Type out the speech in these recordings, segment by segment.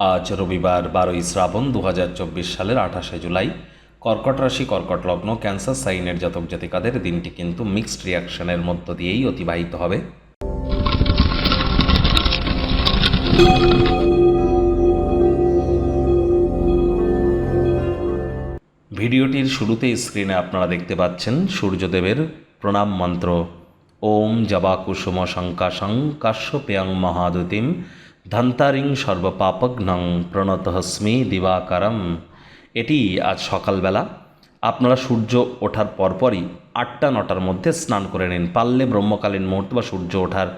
আজ রবিবার বারোই শ্রাবণ দু হাজার চব্বিশ সালের আঠাশে জুলাই। কর্কট রাশি, কর্কট লগ্ন, ক্যান্সার, সাইনের জাতক জাতিকাদের দিনটি কিন্তু মিক্সড রিয়াকশনের মধ্য দিয়েই অতিবাহিত হবে। ভিডিওটির শুরুতে স্ক্রিনে আপনারা দেখতে পাচ্ছেন সূর্যদেবের প্রণাম মন্ত্র। ওম জবা কুসুম শঙ্কাশং কাশ্যপেয়ং মহাদুতিম ধন্তারিং সর্বপাপঘ্নং প্রণতহস্মি দিবাকারম। এটি আজ সকালবেলা। আপনারা সূর্য ওঠার পরপরই আটটা নটার মধ্যে স্নান করে নিন। পারলে ব্রহ্মকালীন মুহূর্ত বা সূর্য ওঠার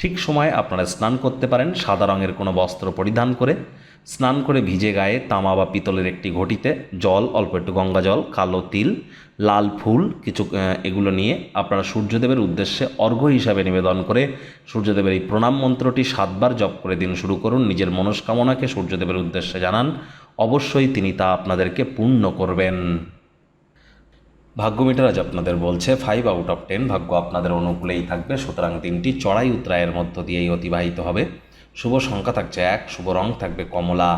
ঠিক সময় আপনারা স্নান করতে পারেন, সাদা রঙের কোনো বস্ত্র পরিধান করে। স্নান করে ভিজে গায়ে তামা বা পিতলের একটি ঘটিতে জল, অল্প একটু গঙ্গা জল, কালো তিল, লাল ফুল, কিছু এগুলো নিয়ে আপনারা সূর্যদেবের উদ্দেশ্যে অর্ঘ্য হিসাবে নিবেদন করে সূর্যদেবের এই প্রণাম মন্ত্রটি সাতবার জপ করে দিন শুরু করুন। নিজের মনস্কামনাকে সূর্যদেবের উদ্দেশ্যে জানান। অবশ্যই তিনি তা আপনাদেরকে পূর্ণ করবেন। ভাগ্য মিটার আজ আপনাদের বলছে ফাইভ আউট অফ টেন ভাগ্য আপনাদের অনুকূলেই থাকবে, সুতরাং দিনটি চড়াই উত্তরায়ের মধ্য দিয়েই অতিবাহিত হবে। শুভ সংখ্যা থাকছে এক, শুভ রং থাকবে কমলা।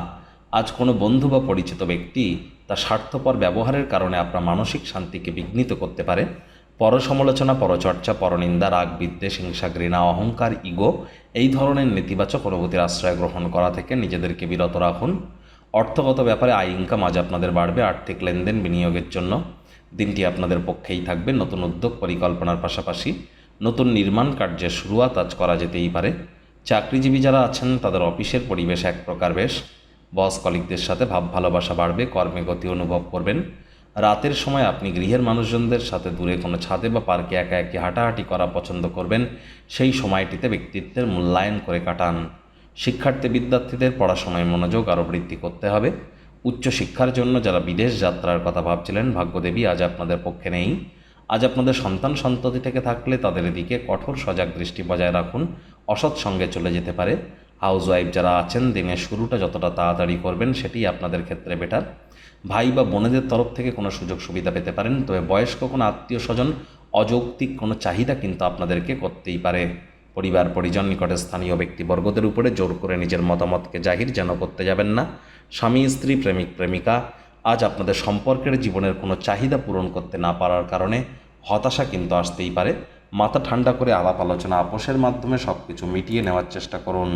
আজ কোনো বন্ধু বা পরিচিত ব্যক্তি তার স্বার্থপর ব্যবহারের কারণে আপনার মানসিক শান্তিকে বিঘ্নিত করতে পারে। পরসমালোচনা, পরচর্চা, পরনিন্দা রাগ বিদ্বেষ হিংসা, ঘৃণা, অহংকার, ইগো, এই ধরনের নেতিবাচক অনুভূতির আশ্রয় গ্রহণ করা থেকে নিজেদেরকে বিরত রাখুন। অর্থগত ব্যাপারে আয় ইনকাম আজ আপনাদের বাড়বে, আর্থিক লেনদেন বিনিয়োগের জন্য। দিনটি আপনাদের পক্ষেই থাকবে। নতুন উদ্যোগ পরিকল্পনার পাশাপাশি নতুন নির্মাণ কার্যের শুরুয়াত আজ করা যেতেই পারে। চাকরিজীবী যারা আছেন, তাদের অফিসের পরিবেশ এক প্রকার বেশ। বস কলিকদের সাথে ভাব ভালোবাসা বাড়বে, কর্মে গতি অনুভব করবেন। রাতের সময় আপনি গৃহের মানুষজনদের সাথে দূরে কোনো ছাদে বা পার্কে একা একি হাঁটাহাঁটি করা পছন্দ করবেন, সেই সময়টিতে ব্যক্তিত্বের মূল্যায়ন করে কাটান। শিক্ষার্থী বিদ্যার্থীদের পড়াশোনায় মনোযোগ আরও বৃদ্ধি করতে হবে। উচ্চশিক্ষার জন্য যারা বিদেশ যাত্রার কথা ভাবছিলেন, ভাগ্যদেবী আজ আপনাদের পক্ষে নেই। আজ আপনাদের সন্তান সন্ততি থেকে থাকলে তাদের দিকে কঠোর সজাগ দৃষ্টি বজায় রাখুন। অসৎ সঙ্গে চলে যেতে পারে। হাউস ওয়াইফ যারা আছেন, দিনের শুরুটা যতটা তাড়াতাড়ি করবেন সেটি আপনাদের ক্ষেত্রে বেটার। ভাই বা বোনেদের তরফ থেকে কোনো সুযোগ সুবিধা পেতে পারেন, তবে বয়স্ক কোনো আত্মীয় স্বজন অযৌক্তিক কোনো চাহিদা কিন্তু আপনাদেরকে করতেই পারে। পরিবার পরিজন নিকটে স্থানীয় ব্যক্তিবর্গদের উপরে জোর করে নিজের মতামতকে জাহির যেন করতে যাবেন না। স্বামী, স্ত্রী, প্রেমিক, প্রেমিকা, আজ আপনাদের সম্পর্কের জীবনের কোনো চাহিদা পূরণ করতে না পারার কারণে হতাশা কিন্তু আসতেই পারে। মাথা ঠান্ডা করে আলাপ আলোচনা আপোষের মাধ্যমে সব কিছু মিটিয়ে নেওয়ার চেষ্টা করুন।